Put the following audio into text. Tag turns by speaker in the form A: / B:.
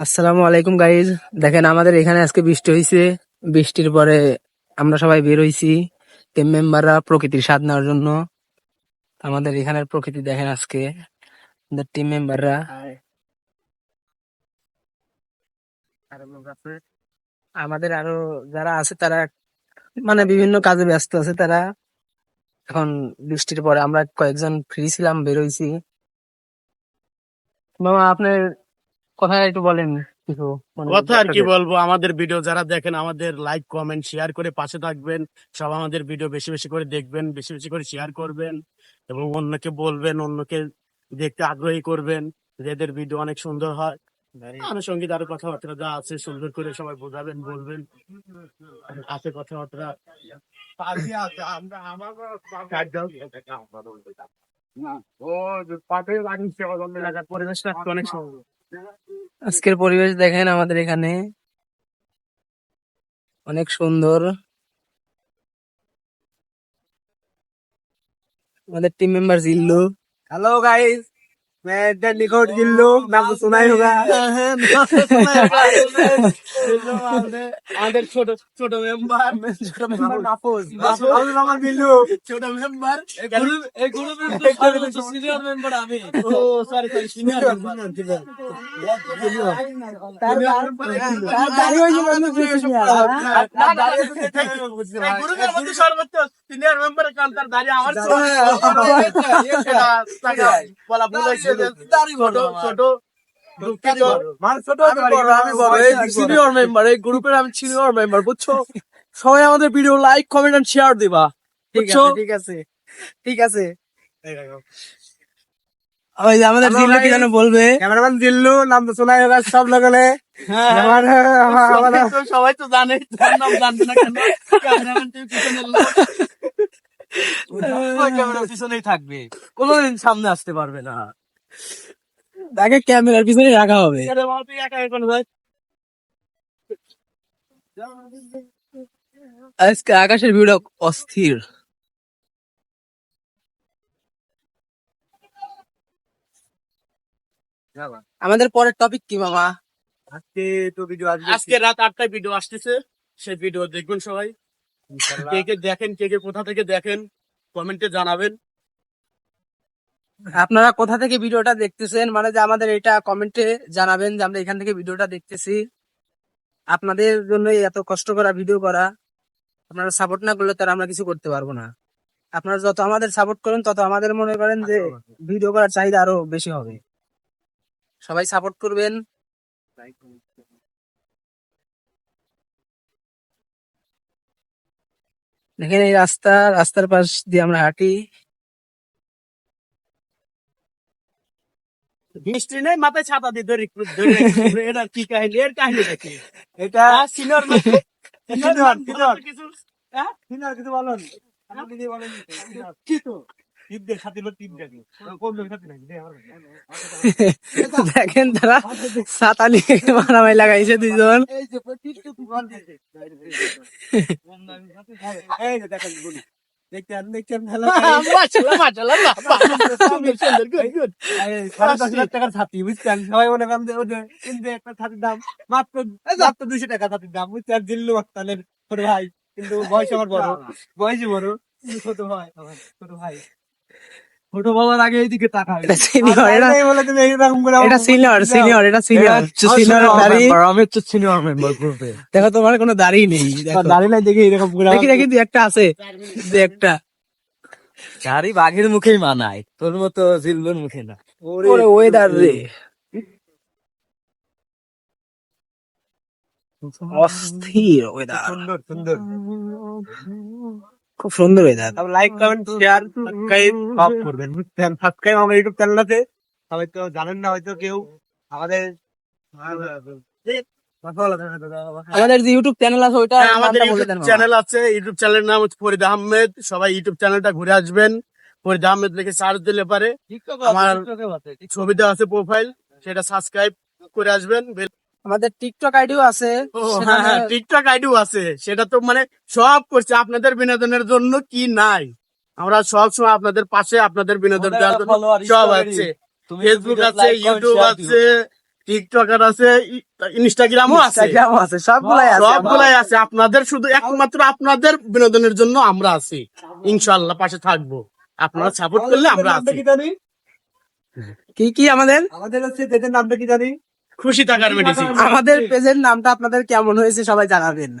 A: আসসালামু আলাইকুম গাইজ দেখেন আমাদের এখানে আজকে বৃষ্টি হয়েছে বৃষ্টির পরে আমরা সবাই বের হইছি টিম মেম্বাররা প্রকৃতির স্বাদ নেওয়ার জন্য। আমাদের এখানের প্রকৃতি দেখেন আজকে। আমাদের টিম মেম্বাররা আমাদের আরও যারা আছে তারা মানে বিভিন্ন কাজে ব্যস্ত আছে তারা। এখন বৃষ্টির পরে আমরা কয়েকজন ফ্রি ছিলাম বেরোইছি। মামা আপনার কথা একটু বলেন কিছু মানে
B: কথা আর কি বলব আমাদের ভিডিও যারা দেখেন আমাদের লাইক কমেন্ট শেয়ার করে পাশে থাকবেন। সব আমাদের ভিডিও বেশি বেশি করে দেখবেন বেশি বেশি করে শেয়ার করবেন এবং অন্যকে বলবেন অন্যকে দেখতে আগ্রহী করবেন এদের ভিডিও অনেক সুন্দর হয়। আনুষঙ্গিক আরও কথাবার্তা যা আছে সুন্দর করে সবাই বোঝাবেন বলবেন। আছে কথাবার্তা।
A: আজকের পরিবেশ দেখেন আমাদের এখানে অনেক সুন্দর আমাদের team member Jillu hello guys मैं इधर निकोट जिल्लू नाम तो सुना ही होगा
B: আমাদের ছোট ছোট মেম্বার
A: ছোট মেম্বার
B: নাফোজ
A: নাফোজ আমার বিলু
B: ছোট মেম্বার
A: এই গ্রুপ এই গ্রুপের তো সিনিয়র মেম্বার আমি।
B: ও সরি সরি সিনিয়র মেম্বার
A: তার তার দাঁড়িয়ে হয়ে বন্ধু সিনিয়র তার দাঁড়িয়ে বুঝতে পারি
B: গ্রুপের মধ্যে সর্বোচ্চ সিনিয়র মেম্বার কাল তার দাঁড়িয়ে আমার হ্যাঁ। ছোট বলা ভুল হয়েছে। দাঁড়ি ছোট ছোট
C: সিনিয়র মেম্বার এই গ্রুপের আমি সিনিয়র মেম্বার বুঝছ? সবাই আমাদের video like comment and share দিবা
A: ঠিক
C: বুঝছ?
A: আছে। ঠিক আছে। ঠিক আছে আমাদের জিল্লু কি যেন বলবে। ক্যামেরাম্যান জিল্লু নাম তো হোক সব আমার
B: তো সবাই তো জানে তার নাম জানবে না কেন ক্যামেরাম্যান তুই পিছনে লোক।
C: পিছনেই থাকবে। কোনোদিন সামনে আসতে পারবে না।
A: তাকে ক্যামেরার পিছনে রাখা হবে।
B: বাবা,
A: আজকে আকাশের ভিউটা অস্থির। আমাদের পরের টপিক কি মামা?
C: আজকে তো ভিডিও
B: আজকে রাত আটটায় ভিডিও আসতেছে সেই ভিডিও দেখবেন সবাই। কে কে দেখেন কে কে কোথা থেকে দেখেন কমেন্টে জানাবেন।
A: আপনারা কোথা থেকে ভিডিওটা দেখতেছেন? মানে যে আমাদের এটা কমেন্টে জানাবেন যে আমরা এখান থেকে ভিডিওটা দেখতেছি। আপনাদের জন্যই এত কষ্ট করা ভিডিও করা। আপনারা সাপোর্ট না করলে তার আমরা কিছু করতে পারব না। আপনারা যত আমাদের সাপোর্ট করেন, তত আমাদের মনে করেন যে ভিডিও করার চাহিদা আরও বেশি হবে। সবাই সাপোর্ট করবেন। দেখেন এই রাস্তা, রাস্তার পাশ দিয়ে আমরা হাঁটি।
B: বৃষ্টি নেই মাথায় ছাতা দিয়ে ধরে ধরে। এটা কি কাহিনী? এর কাহিনী দেখি।
A: এটা
B: সিনিয়র
A: Senior, senior।
B: কিছু?
A: সিনিয়র কিছু বলুন।
B: কি তো? টিপ দে সাথে লোক টিপ দেখি কোন লোক সাথে নাকি?
A: দেখেন তারা ছাতা নিয়ে মারামারি লাগাইছে দুইজন।
B: এই যে দেখেন বলি। দেখতেন দেখতেন ভালো
A: টাকার ছাতি বুঝছেন? সবাই মনে করেন যে একটা ছাতির দাম মাত্র মাত্র দুইশো টাকা ছাতির দাম বুঝছেন? দিল্লু মাস্তানের ছোট ভাই কিন্তু বয়স আমার বড়। বয়সই বড়। ছোট ভাই ছোট ভাই।
C: ছোট বাবার আগে এইদিকে তাকাবে
A: এটা সিনিয়র এটা
C: বলে তুমি এইরকম করে
A: এটা সিনিয়র সিনিয়র এটা সিনিয়র সিনিয়র দাড়ি
C: আমি হচ্ছে সিনিয়র মেম্বার গ্রুপে
A: দেখো তোমার কোনো দাড়ি নেই দেখো।
C: দাঁড়িয়ে নাই দেখি এরকম করে
A: দেখি দেখি দুই একটা আছে। দুই একটা।
C: গাড়ি বাঘের মুখেই মানায় তোর মতো জিল্লুর মুখে না।
A: ওরে ওয়েদার রে। অস্থির ওয়েদার
C: সুন্দর সুন্দর।
A: খুব সুন্দর weather
C: like comment share subscribe সব করবেন বুঝছেন? সাবস্ক্রাইব আমার ইউটিউব চ্যানেল আছে। সবাই তো জানেন না হয়তো কেউ। আমাদের
A: আমাদের যে ইউটিউব চ্যানেল আছে ওইটা
B: হ্যাঁ, আমাদের ইউটিউব চ্যানেল আছে। ইউটিউব চ্যানেলের নাম হচ্ছে ফরিদ আহমেদ। সবাই ইউটিউব চ্যানেলটা ঘুরে আসবেন। ফরিদ আহমেদ লিখে সার্চ দিলে পারে। আমার- ছবি দেওয়া আছে প্রোফাইল সেটা সাবস্ক্রাইব করে আসবেন।
A: আমাদের টিকটক আইডিও আছে।
B: ও হ্যাঁ হ্যাঁ টিকটক আইডিও আছে। সেটা তো মানে সব করছে। আপনাদের বিনোদনের জন্য কি নাই? আমরা সব সময় আপনাদের পাশে আপনাদের বিনোদন দেওয়ার জন্য সব আছে। ফেসবুক আছে ইউটিউব আছে টিকটকার আছে ইনস্টাগ্রামও আছে।
A: আছে সবগুলাই আছে।
B: সবগুলাই আছে। আপনাদের শুধু একমাত্র আপনাদের বিনোদনের জন্য আমরা আছি। ইনশাআল্লাহ পাশে থাকব। আপনারা সাপোর্ট করলে আমরা আছি।
C: কি
A: কি কি আমাদের?
C: আমাদের হচ্ছে পেজের নামটা কি জানি?
B: খুশি থাকার মেডিসিন
A: আমাদের পেজের নামটা আপনাদের কেমন হয়েছে সবাই জানাবেন।